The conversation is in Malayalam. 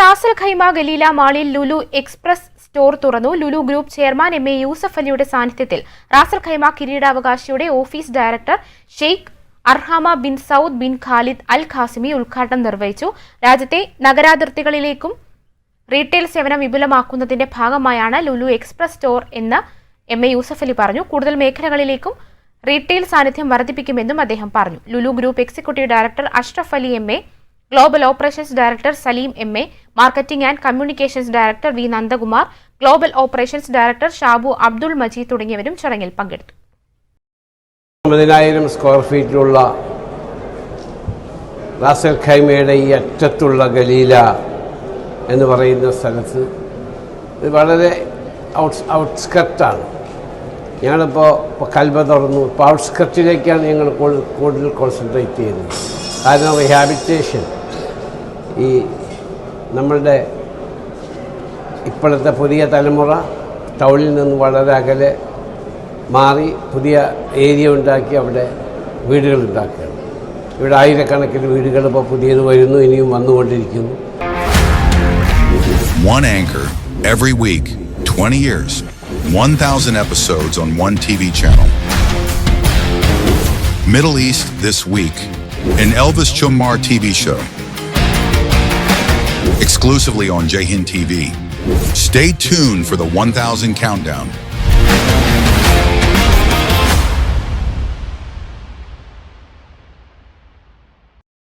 റാസൽ ഖൈമ ഗലീല മാളിൽ ലുലു എക്സ്പ്രസ് സ്റ്റോർ തുറന്നു. Lulu group chairman M A Yusuff അലിയുടെ സാന്നിധ്യത്തിൽ Ras al Khaimah കിരീടാവകാശിയുടെ office director Sheikh Arhama bin Saud bin Khalid al Qasimi ഉദ്ഘാടനം നിർവഹിച്ചു. രാജ്യത്തെ നഗരാതിർത്തികളിലേക്കും റീറ്റെയിൽ സേവനം വിപുലമാക്കുന്നതിന്റെ ഭാഗമായാണ് ലുലു എക്സ്പ്രസ് സ്റ്റോർ എന്ന് എം എ യൂസഫ് അലി പറഞ്ഞു. കൂടുതൽ മേഖലകളിലേക്കും റീറ്റെയിൽ സാന്നിധ്യം വർദ്ധിപ്പിക്കുമെന്നും അദ്ദേഹം പറഞ്ഞു. Lulu group executive director Ashraf Ali M A global operations director Saleem M A marketing and communications director V Nandakumar global operations director Shabu Abdul Majeed തുടങ്ങിയവരും ചടങ്ങിൽ പങ്കെടുത്തു. ഒമ്പതിനായിരം സ്ക്വയർ ഫീറ്റിലുള്ള റാസൽ ഖൈമയുടെ ഈ അറ്റത്തുള്ള ഗലീല എന്ന് പറയുന്ന സ്ഥലത്ത് ഇത് വളരെ ഔട്ട്സ് ഔട്ട്സ്കർട്ടാണ്. ഞങ്ങളിപ്പോൾ ഇപ്പോൾ കൽബ തുറന്നു. ഇപ്പോൾ ഔട്ട്സ്കർട്ടിലേക്കാണ് ഞങ്ങൾ കൂടുതൽ കോൺസെൻട്രേറ്റ് ചെയ്യുന്നത്. കാരണം ഹാബിറ്റേഷൻ ഈ നമ്മളുടെ ഇപ്പോഴത്തെ പുതിയ തലമുറ ടൗണിൽ നിന്ന് വളരെ അകലെ മാറി പുതിയ ഏരിയ ഉണ്ടാക്കി അവിടെ വീടുകൾ ഉണ്ടാക്കുകയാണ് ഇവിടെ ആയിരക്കണക്കിന് വീടുകൾ ഇപ്പോൾ പുതിയത് വരുന്നു ഇനിയും വന്നുകൊണ്ടിരിക്കുന്നു One anchor every week, 20 years, 1,000 episodes on one TV channel. Middle East This Week, an Elvis Chomar TV show. Exclusively on Jahin TV. Stay tuned for the 1,000 countdown